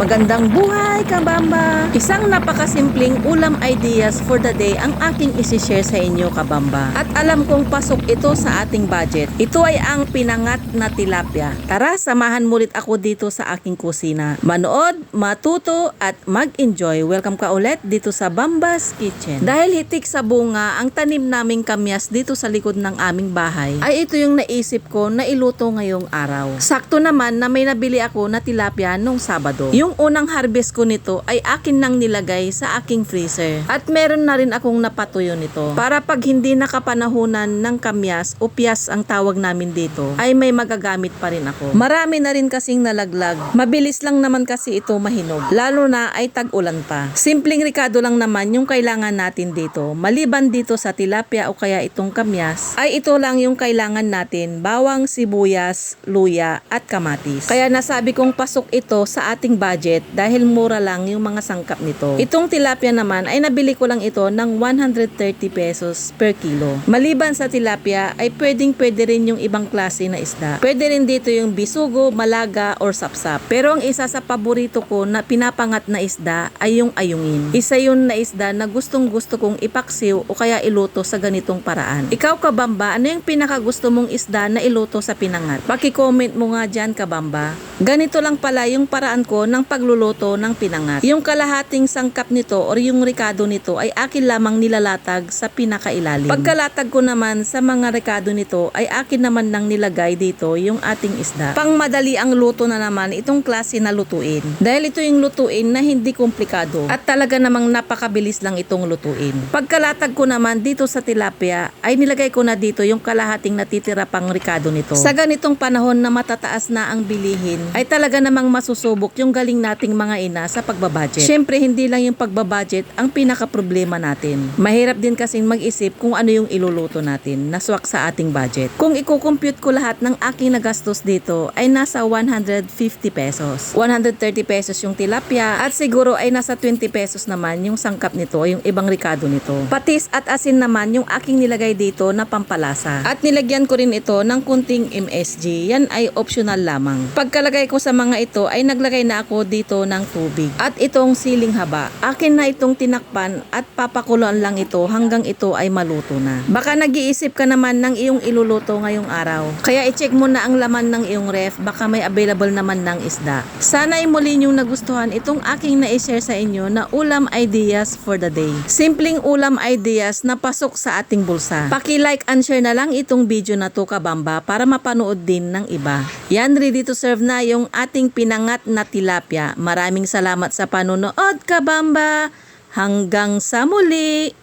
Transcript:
Magandang buhay, kabamba! Isang napakasimpleng ulam ideas for the day ang aking isishare sa inyo, kabamba. At alam kong pasok ito sa ating budget. Ito ay ang pinangat na tilapia. Tara, samahan mo ulit ako dito sa aking kusina. Manood, matuto, at mag-enjoy. Welcome ka ulit dito sa Bambas Kitchen. Dahil hitik sa bunga ang tanim naming kamyas dito sa likod ng aming bahay, ay ito yung naisip ko na iluto ngayong araw. Sakto naman na may nabili ako na tilapia nung Sabado. Yung unang harvest ko nito ay akin nang nilagay sa aking freezer. At meron na rin akong napatuyo nito. Para pag hindi nakapanahunan ng kamyas o piyas ang tawag namin dito, ay may magagamit pa rin ako. Marami na rin kasing nalaglag. Mabilis lang naman kasi ito mahinog. Lalo na ay tag-ulan pa. Simpleng rikado lang naman yung kailangan natin dito. Maliban dito sa tilapia o kaya itong kamyas, ay ito lang yung kailangan natin. Bawang, sibuyas, luya, at kamatis. Kaya nasabi kong pasok ito sa ating budget dahil mura lang yung mga sangkap nito. Itong tilapia naman ay nabili ko lang ito ng 130 pesos per kilo. Maliban sa tilapia ay pwedeng pwede rin yung ibang klase na isda. Pwede rin dito yung bisugo, malaga, or sapsap. Pero ang isa sa paborito ko na pinapangat na isda ay yung ayungin. Isa yun na isda na gustong gusto kong ipaksiw o kaya iluto sa ganitong paraan. Ikaw kabamba, ano yung pinakagusto mong isda na iluto sa pinangat? Paki-comment mo nga dyan kabamba. Ganito lang pala yung paraan ko ng pagluluto ng pinangat. Yung kalahating sangkap nito or yung rikado nito ay akin lamang nilalatag sa pinakailalim. Pagkalatag ko naman sa mga rikado nito ay akin naman nang nilagay dito yung ating isda. Pang madali ang luto na naman itong klase na lutuin. Dahil ito yung lutuin na hindi komplikado at talaga namang napakabilis lang itong lutuin. Pagkalatag ko naman dito sa tilapia ay nilagay ko na dito yung kalahating natitira pang rikado nito. Sa ganitong panahon na matataas na ang bilihin ay talaga namang masusubok yung galing nating mga ina sa pagbabudget. Syempre hindi lang yung pagbabudget ang pinaka problema natin. Mahirap din kasing mag-isip kung ano yung iluluto natin na swak sa ating budget. Kung i-compute ko lahat ng aking nagastos dito ay nasa 150 pesos. 130 pesos yung tilapia at siguro ay nasa 20 pesos naman yung sangkap nito yung ibang rikado nito. Patis at asin naman yung aking nilagay dito na pampalasa. At nilagyan ko rin ito ng kunting MSG. Yan ay optional lamang. Pagkalagay ko sa mga ito ay naglagay na ako dito ng tubig. At itong siling haba. Akin na itong tinakpan at papakuloan lang ito hanggang ito ay maluto na. Baka nag-iisip ka naman ng iyong iluluto ngayong araw. Kaya i-check mo na ang laman ng iyong ref. Baka may available naman ng isda. Sana ay muli niyong nagustuhan itong aking na-share sa inyo na ulam ideas for the day. Simpleng ulam ideas na pasok sa ating bulsa. Paki-like and share na lang itong video na to kabamba para mapanood din ng iba. Yan, ready to serve na yung ating pinangat na tilapia. Maraming salamat sa panonood kabamba. Hanggang sa muli!